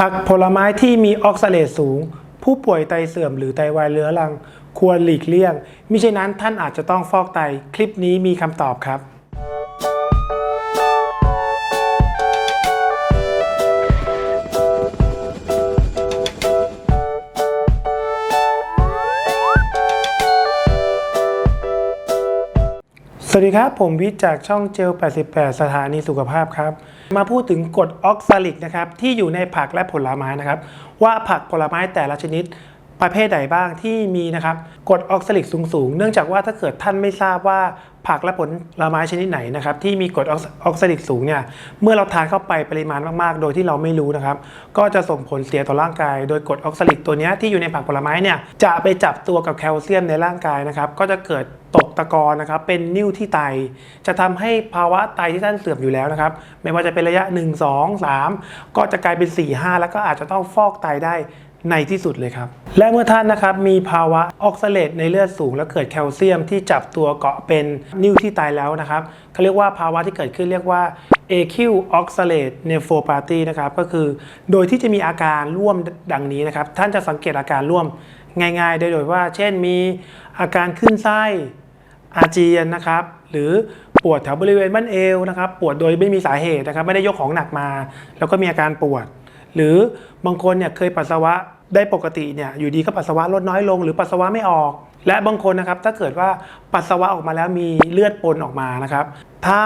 ผักผลไม้ที่มีออกซาเลตสูง ผู้ป่วยไตเสื่อมหรือไตวายเรื้อรัง ควรหลีกเลี่ยงมิฉะนั้นท่านอาจจะต้องฟอกไต คลิปนี้มีคำตอบครับสวัสดีครับ ผมวิทย์จากช่องเจล 88 สถานีสุขภาพครับ มาพูดถึงกรดออกซาลิกนะครับที่อยู่ในผักและผลไม้นะครับ ว่าผักผลไม้แต่ละชนิดประเภทใดบ้างที่มีนะครับกรดออกซาลิกสูงๆ เนื่องจากว่าถ้าเกิดท่านไม่ทราบว่า ผักและผลไม้ชนิดไหนนะครับที่มีกรดออกซาลิกสูงเนี่ยเมื่อเราทานเข้าไปปริมาณมากๆ โดยที่เราไม่รู้นะครับ ก็จะส่งผลเสียต่อร่างกาย โดยกรดออกซาลิกตัวนี้ที่อยู่ในผักผลไม้เนี่ยจะไปจับตัวกับแคลเซียมในร่างกายนะครับก็จะเกิดตกตะกอนนะครับเป็นนิ่วที่ไต จะทำให้ภาวะไตที่ท่านเสื่อมอยู่แล้วนะครับ ไม่ว่าจะเป็นระยะ 1 2 3 ก็จะกลายเป็น 4 5 แล้วก็อาจจะต้องฟอกไตได้ในที่สุดเลยครับ และเมื่อท่านนะครับมีภาวะออกซาเลตในเลือดสูง และเกิดแคลเซียมที่จับตัวเกาะเป็นนิ่วที่ไตแล้วนะครับเขาเรียกว่าภาวะที่เกิดขึ้นเรียกว่า acute oxalate nephropathy นะครับก็คือโดยที่จะมีอาการร่วมดังนี้นะครับท่านจะสังเกตอาการร่วมง่ายๆ ได้โดยว่า เช่นมีอาการขึ้นไส้อาเจียนนะครับหรือปวดแถวบริเวณบั้นเอวนะครับปวดโดยไม่มีสาเหตุนะครับไม่ได้ยกของหนักมา แล้วก็มีอาการปวด หรือบางคนเนี่ยเคยปัสสาวะ ได้ปกติเนี่ยอยู่ดีก็ปัสสาวะลดน้อยลง หรือปัสสาวะไม่ออก และบางคนนะครับถ้าเกิดว่าปัสสาวะออกมาแล้วมีเลือดปนออกมานะครับ ถ้า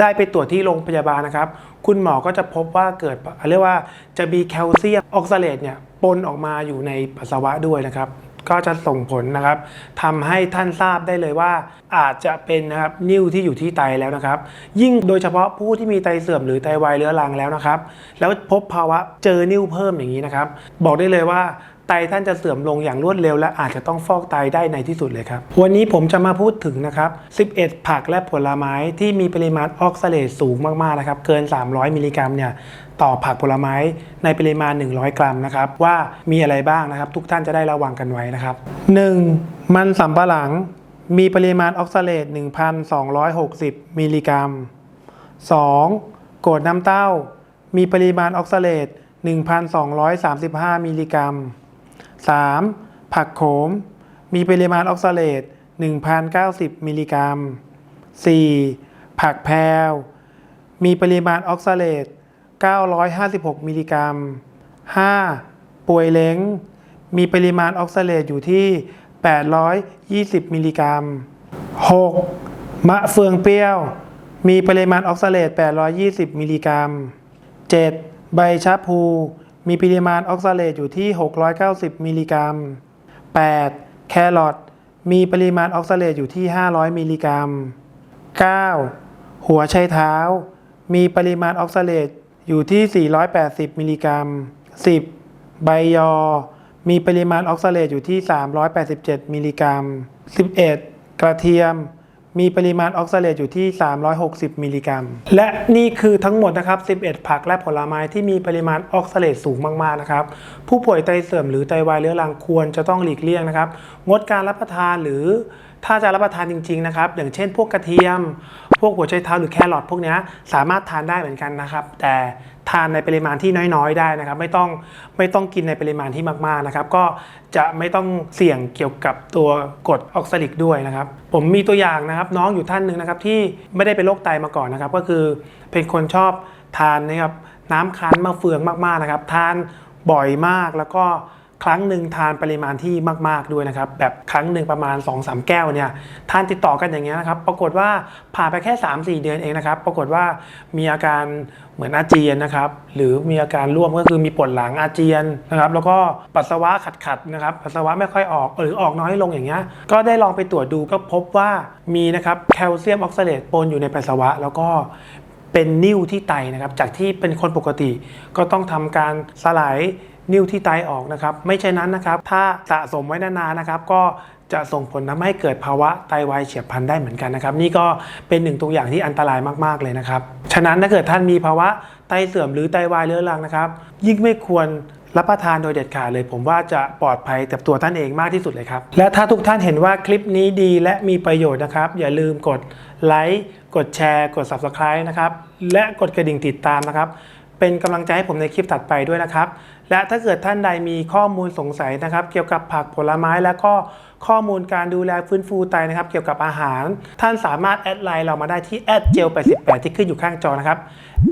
ได้ไปตรวจที่โรงพยาบาลนะครับ คุณหมอก็จะพบว่าเกิดเรียกว่าจะมีแคลเซียมออกซาเลตเนี่ยปนออกมาอยู่ในปัสสาวะด้วยนะครับ ก็จะส่งผลนะครับทำให้ท่านทราบได้เลยว่า อาจจะเป็นนะครับนิ่วที่อยู่ที่ไตแล้วนะครับ ยิ่งโดยเฉพาะผู้ที่มีไตเสื่อมหรือไตวายเรื้อรังแล้วนะครับ แล้วพบภาวะเจอนิ่วเพิ่มอย่างนี้นะครับ บอกได้เลยว่า ตท่านจะเสื่อมลงอย่างรวดเร็ว และอาจจะต้องฟอกไตได้ในที่สุดเลยครับ วันนี้ผมจะมาพูดถึงนะครับ 11 ผักและผลไม้ที่มีปริมาณออกซาเลตสูงมากๆนะครับ เกิน 300 มิลลิกรัมเนี่ยต่อผักผลไม้ในปริมาณ 100 กรัมนะครับ ว่ามีอะไรบ้างนะครับ ทุกท่านจะได้ระวังกันไว้นะครับ 1. มันสำปะหลังมีปริมาณออกซาเลต1,260 มิลลิกรัม 2. โกรดน้ำเต้า มีปริมาณออกซาเลต1,235 มิลลิกรัม 3. ผักโขม มีปริมาณออกซาเลต1,090 มิลลิกรัม 4. ผักแพรวมีปริมาณออกซาเลต956 มิลลิกรัม 5. ป่วยเล้ง มีปริมาณออกซาเลตอยู่ที่ 820 มิลลิกรัม 6. มะเฟืองเปรี้ยว มีปริมาณออกซาเลต820 มิลลิกรัม 7. ใบชะพู มีปริมาณออกซาเลตอยู่ที่ 690 มิลลิกรัม 8. แครอทมีปริมาณออกซาเลตอยู่ที่ 500 มิลลิกรัม 9. หัวไชเท้า มีปริมาณออกซาเลตอยู่ที่ 480 มิลลิกรัม 10. ใบยอ มีปริมาณออกซาเลตอยู่ที่ 387 มิลลิกรัม 11. กระเทียม มีปริมาณออกซาเลตอยู่ที่ 360 มิลลิกรัม และนี่คือทั้งหมดนะครับ 11 ผักและผลไม้ที่มีปริมาณออกซาเลตสูงมากๆนะครับ ผู้ป่วยไตเสื่อมหรือไตวายเรื้อรังควรจะต้องหลีกเลี่ยงนะครับ งดการรับประทานหรือถ้าจะรับประทานจริงๆนะครับ อย่างเช่นพวกกระเทียม พวกหัวไชเท้าหรือแครอทพวกนี้สามารถทานได้เหมือนกันนะครับ แต่ทานในปริมาณที่น้อยๆ ได้นะครับ ไม่ต้องไม่ต้องกินในปริมาณที่มากๆนะครับ ก็จะไม่ต้องเสี่ยงเกี่ยวกับตัวกรดออกซาลิกด้วยนะครับ ผมมีตัวอย่างนะครับ น้องอยู่ท่านหนึ่งนะครับที่ไม่ได้เป็นโรคไตมาก่อนนะครับ ก็คือเป็นคนชอบทานนะครับน้ำคั้นมะเฟืองมากๆนะครับ ทานบ่อยมากแล้วก็ ครั้งหนึ่งทานปริมาณที่มาก ๆด้วยนะครับ แบบครั้งหนึ่งประมาณ 2-3 แก้วเนี่ยทานติดต่อกันอย่างเงี้ยนะครับ ปรากฏว่าผ่านไปแค่ 3-4 เดือนเองนะครับ ปรากฏว่ามีอาการเหมือนอาเจียนนะครับ หรือมีอาการร่วมก็คือมีปวดหลังอาเจียนนะครับ แล้วก็ปัสสาวะขัดๆนะครับ ปัสสาวะไม่ค่อยออกหรือออกน้อยลงอย่างเงี้ย ก็ได้ลองไปตรวจดูก็พบว่ามีนะครับแคลเซียมออกซาเลตปนอยู่ในปัสสาวะ แล้วก็เป็นนิ่วที่ไตนะครับ จากที่เป็นคนปกติก็ต้องทำการสลาย นิ่วที่ไตออกนะครับ ไม่ใช่นั้นนะครับ ถ้าสะสมไว้นานๆนะครับ ก็จะส่งผลทำให้เกิดภาวะไตวายเฉียบพลันได้เหมือนกันนะครับ นี่ก็เป็นหนึ่งตัวอย่างที่อันตรายมากๆเลยนะครับ ฉะนั้นถ้าเกิดท่านมีภาวะไตเสื่อมหรือไตวายเรื้อรังนะครับ ยิ่งไม่ควรรับประทานโดยเด็ดขาดเลย ผมว่าจะปลอดภัยกับตัวท่านเองมากที่สุดเลยครับ และถ้าทุกท่านเห็นว่าคลิปนี้ดีและมีประโยชน์นะครับ อย่าลืมกดไลค์กดแชร์ กด Subscribe นะครับและกดกระดิ่งติดตามนะครับ เป็นกำลังใจให้ผมในคลิปถัดไปด้วยนะครับ และถ้าเกิดท่านใดมีข้อมูลสงสัยนะครับ เกี่ยวกับผักผลไม้และก็ข้อมูลการดูแลฟื้นฟูไตนะครับ เกี่ยวกับอาหาร ท่านสามารถแอดไลน์เรามาได้ที่แอดเจล88ที่ขึ้นอยู่ข้างจอนะครับ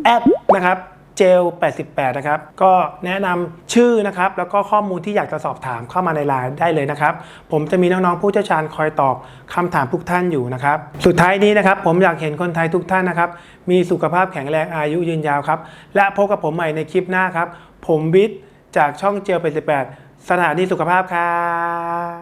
แอดนะครับ เจล88 นะครับ ก็แนะนำชื่อนะครับ แล้วก็ข้อมูลที่อยากจะสอบถามเข้ามาในไลน์ได้เลยนะครับ ผมจะมีน้องๆผู้เชี่ยวชาญคอยตอบคำถามทุกท่านอยู่นะครับ สุดท้ายนี้นะครับ ผมอยากเห็นคนไทยทุกท่านนะครับ มีสุขภาพแข็งแรงอายุยืนยาวครับ และพบกับผมใหม่ในคลิปหน้าครับ ผมวิทย์จากช่องเจล88สถานีสุขภาพครับ